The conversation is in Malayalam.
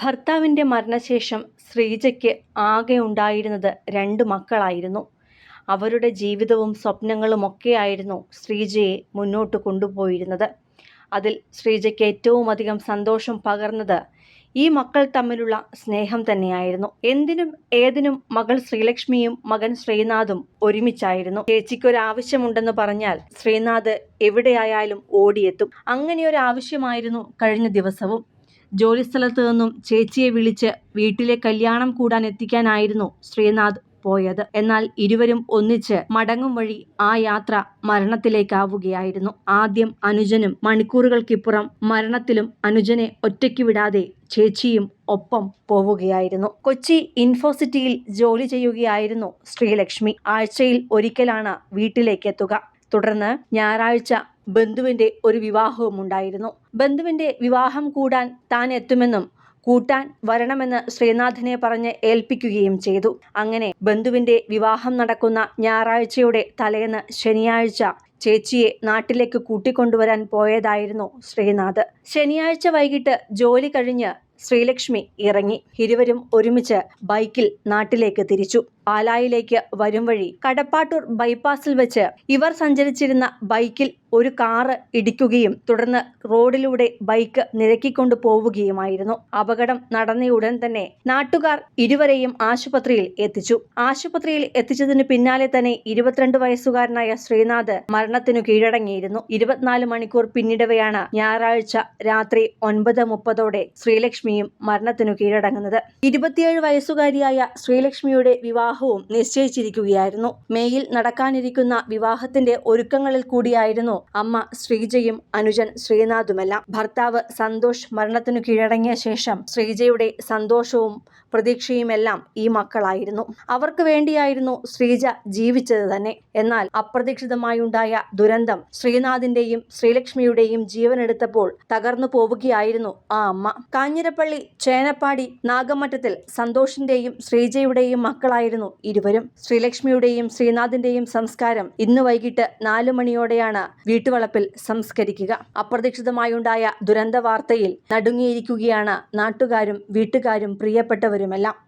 ഭർത്താവിന്റെ മരണശേഷം ശ്രീജയ്ക്ക് ആകെ ഉണ്ടായിരുന്നത് രണ്ട് മക്കളായിരുന്നു. അവരുടെ ജീവിതവും സ്വപ്നങ്ങളും ഒക്കെയായിരുന്നു ശ്രീജയെ മുന്നോട്ട് കൊണ്ടുപോയിരുന്നത്. അതിൽ ശ്രീജയ്ക്ക് ഏറ്റവും അധികം സന്തോഷം പകർന്നത് ഈ മക്കൾ തമ്മിലുള്ള സ്നേഹം തന്നെയായിരുന്നു. എന്തിനും ഏതിനും മകൾ ശ്രീലക്ഷ്മിയും മകൻ ശ്രീനാഥും ഒരുമിച്ചായിരുന്നു. ചേച്ചിക്കൊരാവശ്യമുണ്ടെന്ന് പറഞ്ഞാൽ ശ്രീനാഥ് എവിടെയായാലും ഓടിയെത്തും. അങ്ങനെ ഒരു ആവശ്യമായിരുന്നു കഴിഞ്ഞ ദിവസവും. ജോലിസ്ഥലത്ത് നിന്നും ചേച്ചിയെ വിളിച്ച് വീട്ടിലെ കല്യാണം കൂടാൻ എത്തിക്കാനായിരുന്നു ശ്രീനാഥ് പോയത്. എന്നാൽ ഇരുവരും ഒന്നിച്ച് മടങ്ങും വഴി ആ യാത്ര മരണത്തിലേക്കാവുകയായിരുന്നു. ആദ്യം അനുജനും മണിക്കൂറുകൾക്കിപ്പുറം മരണത്തിലും അനുജനെ ഒറ്റയ്ക്ക് വിടാതെ ചേച്ചിയും ഒപ്പം പോവുകയായിരുന്നു. കൊച്ചി ഇൻഫോസിറ്റിയിൽ ജോലി ചെയ്യുകയായിരുന്നു ശ്രീലക്ഷ്മി. ആഴ്ചയിൽ ഒരിക്കലാണ് വീട്ടിലേക്ക് എത്തുക. തുടർന്ന് ഞായറാഴ്ച ബന്ധുവിന്റെ ഒരു വിവാഹവും ഉണ്ടായിരുന്നു. ബന്ധുവിന്റെ വിവാഹം കൂടാൻ താൻ എത്തുമെന്നും കൂട്ടാൻ വരണമെന്ന് ശ്രീനാഥിനെ പറഞ്ഞ് ഏൽപ്പിക്കുകയും ചെയ്തു. അങ്ങനെ ബന്ധുവിന്റെ വിവാഹം നടക്കുന്ന ഞായറാഴ്ചയുടെ തലേന്ന് ശനിയാഴ്ച ചേച്ചിയെ നാട്ടിലേക്ക് കൂട്ടിക്കൊണ്ടുവരാൻ പോയതായിരുന്നു ശ്രീനാഥ്. ശനിയാഴ്ച വൈകിട്ട് ജോലി കഴിഞ്ഞ് ശ്രീലക്ഷ്മി ഇറങ്ങി. ഇരുവരും ഒരുമിച്ച് ബൈക്കിൽ നാട്ടിലേക്ക് തിരിച്ചു. പാലായിലേക്ക് വരും വഴി കടപ്പാട്ടൂർ ബൈപ്പാസിൽ വെച്ച് ഇവർ സഞ്ചരിച്ചിരുന്ന ബൈക്കിൽ ഒരു കാറ് ഇടിക്കുകയും തുടർന്ന് റോഡിലൂടെ ബൈക്ക് നിരക്കിക്കൊണ്ടു പോവുകയുമായിരുന്നു. അപകടം നടന്നയുടൻ തന്നെ നാട്ടുകാർ ഇരുവരെയും ആശുപത്രിയിൽ എത്തിച്ചു. ആശുപത്രിയിൽ എത്തിച്ചതിന് പിന്നാലെ തന്നെ ഇരുപത്തിരണ്ട് വയസ്സുകാരനായ ശ്രീനാഥ് മരണത്തിനു കീഴടങ്ങിയിരുന്നു. ഇരുപത്തിനാല് മണിക്കൂർ പിന്നിടവെയാണ് ഞായറാഴ്ച രാത്രി ഒൻപത് മുപ്പതോടെ ശ്രീലക്ഷ്മിയും മരണത്തിനു കീഴടങ്ങുന്നത്. ഇരുപത്തിയേഴ് വയസ്സുകാരിയായ ശ്രീലക്ഷ്മിയുടെ വിവാഹവും നിശ്ചയിച്ചിരിക്കുകയായിരുന്നു. മേയിൽ നടക്കാനിരിക്കുന്ന വിവാഹത്തിന്റെ ഒരുക്കങ്ങളിൽ കൂടിയായിരുന്നു അമ്മ ശ്രീജയും അനുജൻ ശ്രീനാഥുമെല്ലാം. ഭർത്താവ് സന്തോഷ് മരണത്തിനു കീഴടങ്ങിയ ശേഷം ശ്രീജയുടെ സന്തോഷവും പ്രതീക്ഷയുമെല്ലാം ഈ മക്കളായിരുന്നു. അവർക്ക് വേണ്ടിയായിരുന്നു ശ്രീജ ജീവിച്ചത് തന്നെ. എന്നാൽ അപ്രതീക്ഷിതമായുണ്ടായ ദുരന്തം ശ്രീനാഥിന്റെയും ശ്രീലക്ഷ്മിയുടെയും ജീവനെടുത്തപ്പോൾ തകർന്നു പോവുകയായിരുന്നു ആ അമ്മ. കാഞ്ഞിരപ്പള്ളി ചേനപ്പാടി നാഗമറ്റത്തിൽ സന്തോഷിന്റെയും ശ്രീജയുടെയും മക്കളായിരുന്നു ഇരുവരും ശ്രീലക്ഷ്മിയുടെയും ശ്രീനാഥിന്റെയും സംസ്കാരം ഇന്ന് വൈകിട്ട് നാലു മണിയോടെയാണ് വീട്ടുവളപ്പിൽ സംസ്കരിക്കുക. അപ്രതീക്ഷിതമായുണ്ടായ ദുരന്ത വാർത്തയിൽ നടുങ്ങിയിരിക്കുകയാണ് നാട്ടുകാരും വീട്ടുകാരും പ്രിയപ്പെട്ടവരുമെല്ലാം.